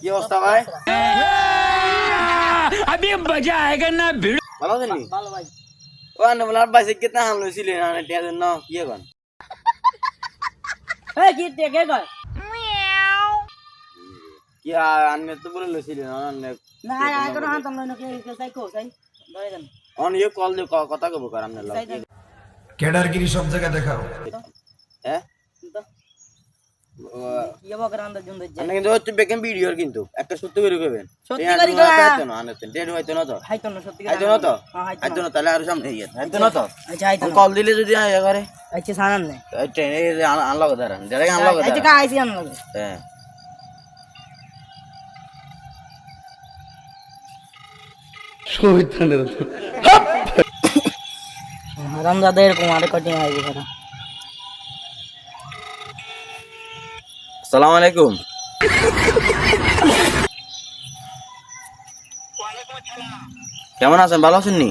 কি অবস্থা ভাই अभी मजा आएगा ना भिड़ ভালো আছেন নি ভালো ভাই ও আন্নে বলার বাইসে কেতনা হামলো ছিলেন আনে টিয়া জন্য কি এখন এই কি টেকে কয় কি আর আন্নে তো বলে লছিলেন আন্নে না আর কোনো হাত আমরা নকে কে সাই কো সাই ধরে দেন অন ইয়ে কল দিয়ে ক- কথা কব কর আমনে সাই দেন ক্যাডারগিরি সব জায়গায় দেখাও হ্যাঁ কিন্তু হচ্ছে বেকেন ভিডিওর কিন্তু। একটা সত্য করে কইবেন। সত্যি টিয়া করে হাইতো না আনে টেড হইতো না তো। হাইতো না সত্যি হাইতো না তো? হ্যাঁ হাইতো হাইতো না তাহলে আর সামনে ইয়ে। হাইতো না তো? আচ্ছা হাইতো কল দিলে যদি আয় করে। আচ্ছা সানান নে। ট্রেন আচ্ছা কা আইছি আন লাগে হ্যাঁ এরকম আরে কঠিন আইবো করে আসসালামু আলাইকুম। কেমন আছেন? ভালো আছেন নি?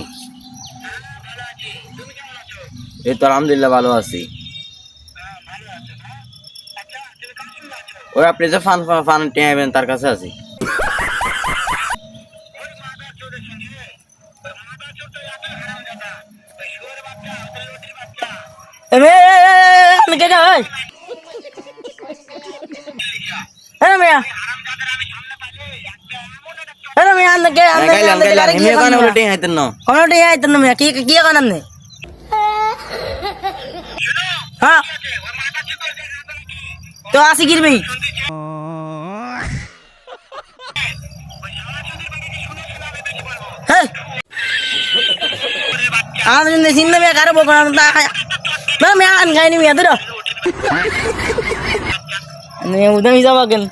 এই তো আলহামদুলিল্লাহ ভালো আছি। ওই আপনি যে ফান ফান- ফান তার কাছে আছি। আমি কে কা? এ মিয়া এ মিয়া আন কে আন কে আন কে গাইলাম আরে কি হেমিয়া কানে কানে বলে টেঁয়াইতেন না। কোন টি না মিয়া কি কি কানে নে হ্যাঁ। তো আসি গিরবি। হ্যাঁ আমি যদি চিন্তা মিয়া কারও বকো না না মিয়া আন গাইনি মিয়া ধরো হিসাব কেন?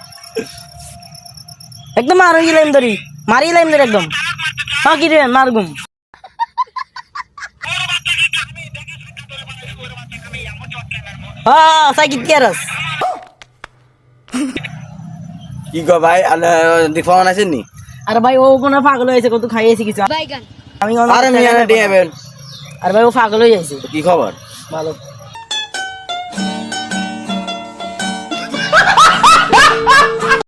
একদম মারো গেলাম ধরি। মারি গেলাম ধরি একদম। হ্যাঁ কি রে মারগুম হ্যাঁ কেরাস কি গো ভাই আলে আছেন নি? আরে ভাই ও কোনো পাগল হয়েছে কত খাইয়েছি কিছু আমি আরে মিয়া টেঁয়াবেন আরে ভাই ও পাগল হয়ে যাইছে কি খবর? ভালো।